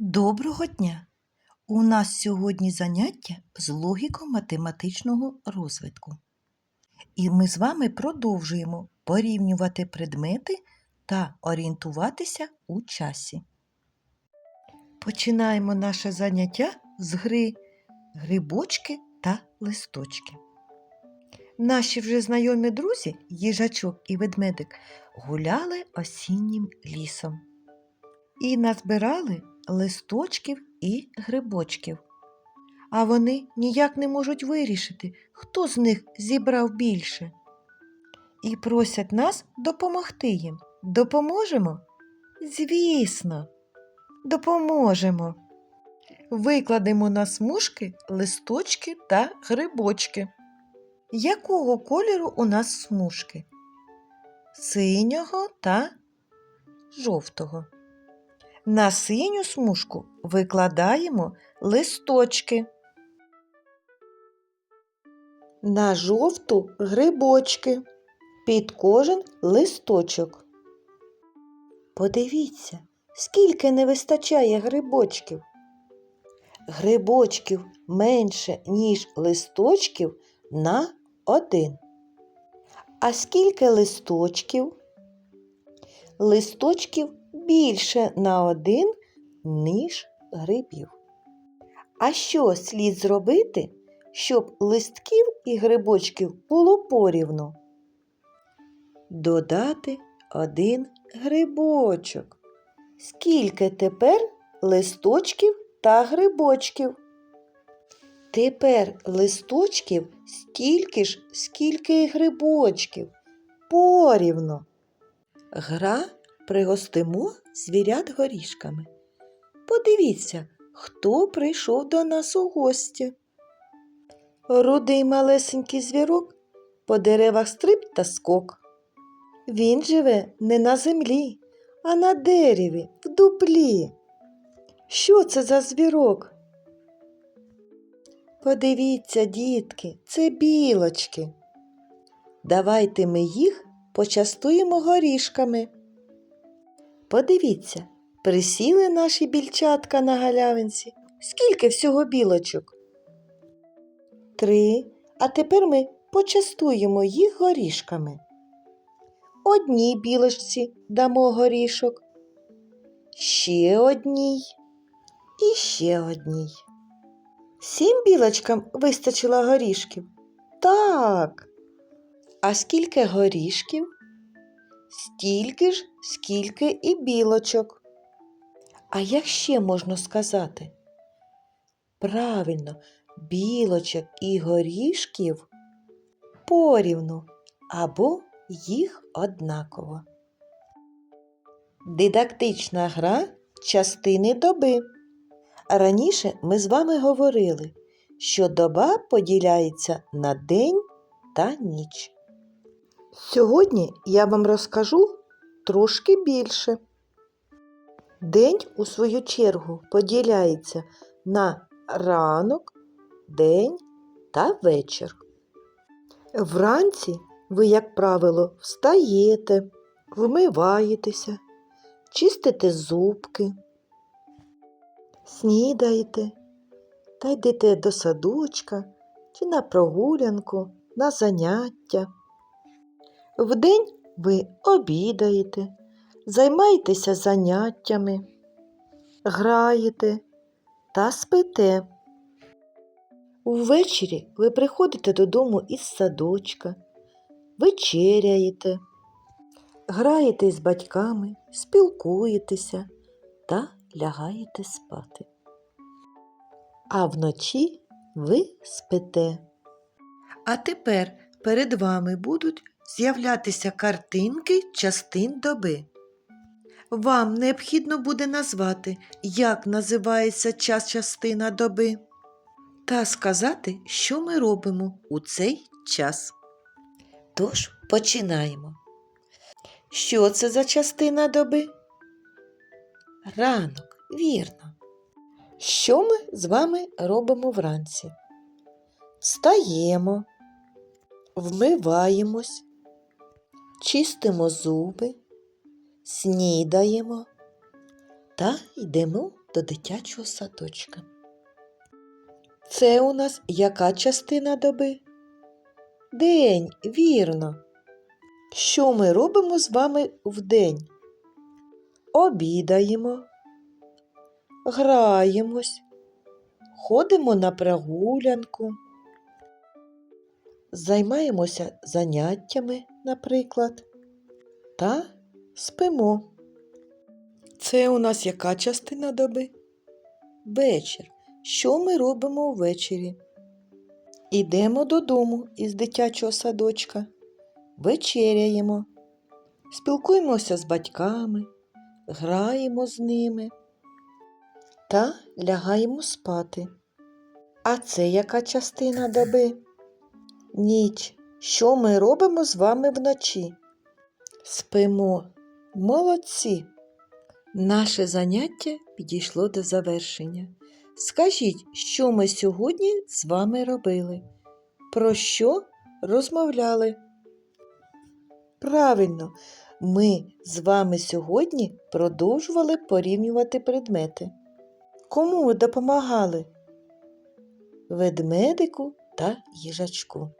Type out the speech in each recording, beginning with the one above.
Доброго дня! У нас сьогодні заняття з логіко-математичного розвитку. І ми з вами продовжуємо порівнювати предмети та орієнтуватися у часі. Починаємо наше заняття з гри грибочки та листочки. Наші вже знайомі друзі, їжачок і ведмедик, гуляли осіннім лісом і назбирали листочків і грибочків. А вони ніяк не можуть вирішити, хто з них зібрав більше. І просять нас допомогти їм. Допоможемо? Звісно, допоможемо. Викладемо на смужки листочки та грибочки. Якого кольору у нас смужки? Синього та жовтого. На синю смужку викладаємо листочки. На жовту грибочки. Під кожен листочок. Подивіться, скільки не вистачає грибочків. Грибочків менше, ніж листочків на один. А скільки листочків? Листочків більше на один, ніж грибів. А що слід зробити, щоб листків і грибочків було порівну? Додати один грибочок. Скільки тепер листочків та грибочків? Тепер листочків стільки ж, скільки й грибочків. Порівно. Гра пригостимо звірят горішками. Подивіться, хто прийшов до нас у гості. Рудий малесенький звірок по деревах стриб та скок. Він живе не на землі, а на дереві, в дуплі. Що це за звірок? Подивіться, дітки, це білочки. Давайте ми їх почастуємо горішками. Подивіться, присіли наші більчатка на галявинці. Скільки всього білочок? Три. А тепер ми почастуємо їх горішками. Одній білочці дамо горішок, ще одній і ще одній. Сім білочкам вистачило горішків? Так. А скільки горішків? Стільки ж, скільки і білочок. А як ще можна сказати? Правильно, білочок і горішків порівну або їх однаково. Дидактична гра частини доби. Раніше ми з вами говорили, що доба поділяється на день та ніч. Сьогодні я вам розкажу трошки більше. День, у свою чергу, поділяється на ранок, день та вечір. Вранці ви, як правило, встаєте, вмиваєтеся, чистите зубки, снідаєте та йдете до садочка чи на прогулянку, на заняття. Вдень ви обідаєте, займаєтеся заняттями, граєте та спите. Ввечері ви приходите додому із садочка, вечеряєте, граєте з батьками, спілкуєтеся та лягаєте спати. А вночі ви спите. А тепер перед вами будуть з'являтися картинки частин доби. Вам необхідно буде назвати, як називається час частина доби, та сказати, що ми робимо у цей час. Тож починаємо. Що це за частина доби? Ранок, вірно. Що ми з вами робимо вранці? Встаємо, вмиваємось, чистимо зуби, снідаємо та йдемо до дитячого садочка. Це у нас яка частина доби? День, вірно. Що ми робимо з вами вдень? Обідаємо, граємось, ходимо на прогулянку, займаємося заняттями, наприклад, та спимо. Це у нас яка частина доби? Вечір. Що ми робимо ввечері? Ідемо додому із дитячого садочка, вечеряємо, спілкуємося з батьками, граємо з ними та лягаємо спати. А це яка частина доби? Ніч. Що ми робимо з вами вночі? Спимо. Молодці. Наше заняття підійшло до завершення. Скажіть, що ми сьогодні з вами робили? Про що розмовляли? Правильно, ми з вами сьогодні продовжували порівнювати предмети. Кому ви допомагали? Ведмедику та їжачку.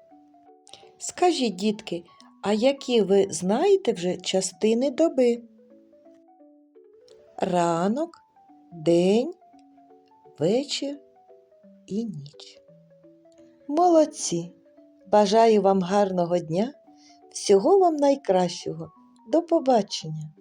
Скажіть, дітки, а які ви знаєте вже частини доби? Ранок, день, вечір і ніч. Молодці! Бажаю вам гарного дня, всього вам найкращого. До побачення!